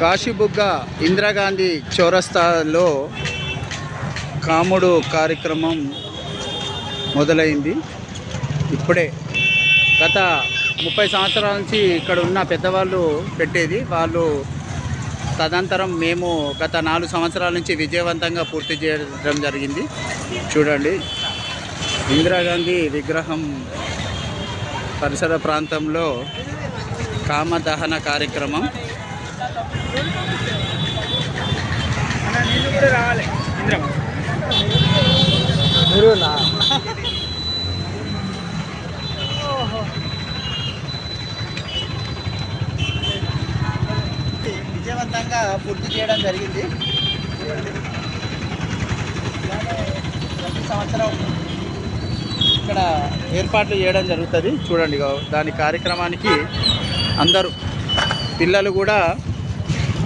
కాశీబుగ్గ ఇందిరాగాంధీ చౌరస్తాలో కాముడు కార్యక్రమం మొదలైంది. ఇప్పుడే గత ముప్పై సంవత్సరాల నుంచి ఇక్కడ ఉన్న పెద్దవాళ్ళు పెట్టేది. వాళ్ళు తదనంతరం మేము గత నాలుగు సంవత్సరాల నుంచి విజయవంతంగా పూర్తి చేయడం జరిగింది. చూడండి. ఇందిరాగాంధీ విగ్రహం పరిసర ప్రాంతంలో కామదహన కార్యక్రమం నీళ్ళు కూడా రావాలి. ఇంద్రం. విజయవంతంగా పూర్తి చేయడం జరిగింది. ప్రతి సంవత్సరం ఇక్కడ ఏర్పాట్లు చేయడం జరుగుతుంది. చూడండి దాని కార్యక్రమానికి అందరూ పిల్లలు కూడా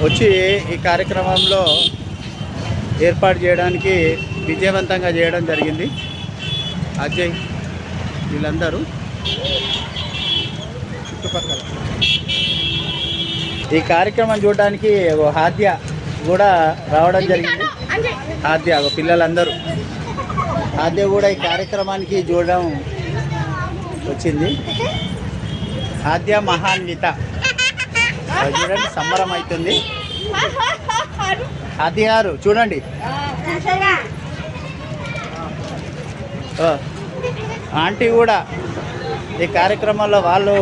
వచ్చి ఈ కార్యక్రమంలో ఏర్పాటు చేయడానికి విజయవంతంగా చేయడం జరిగింది. అజయ్ వీళ్ళందరూ చుట్టుపక్కల. ఈ కార్యక్రమం చూడడానికి ఓ హాద్య కూడా రావడం జరిగింది. హాద్య ఓ పిల్లలందరూ. హాద్య కూడా ఈ కార్యక్రమానికి చూడడం వచ్చింది. హాద్య మహాన్విత. చూడండి సంబరం అవుతుంది హాద్య గారు చూడండి ఆంటీ కూడా ఈ కార్యక్రమంలో వాళ్ళు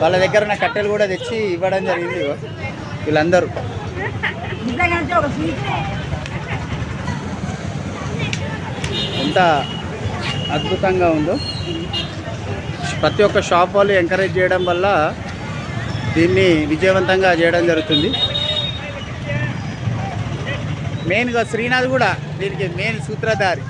వాళ్ళ దగ్గర ఉన్న కట్టెలు కూడా తెచ్చి ఇవ్వడం జరిగింది. వీళ్ళందరూ. ఎంత అద్భుతంగా ఉందో. ప్రతి ఒక్క షాప్ వాళ్ళు ఎంకరేజ్ చేయడం వల్ల దీన్ని విజయవంతంగా చేయడం జరుగుతుంది. మెయిన్గా శ్రీనాథ్ కూడా దీనికి మెయిన్ సూత్రధారి.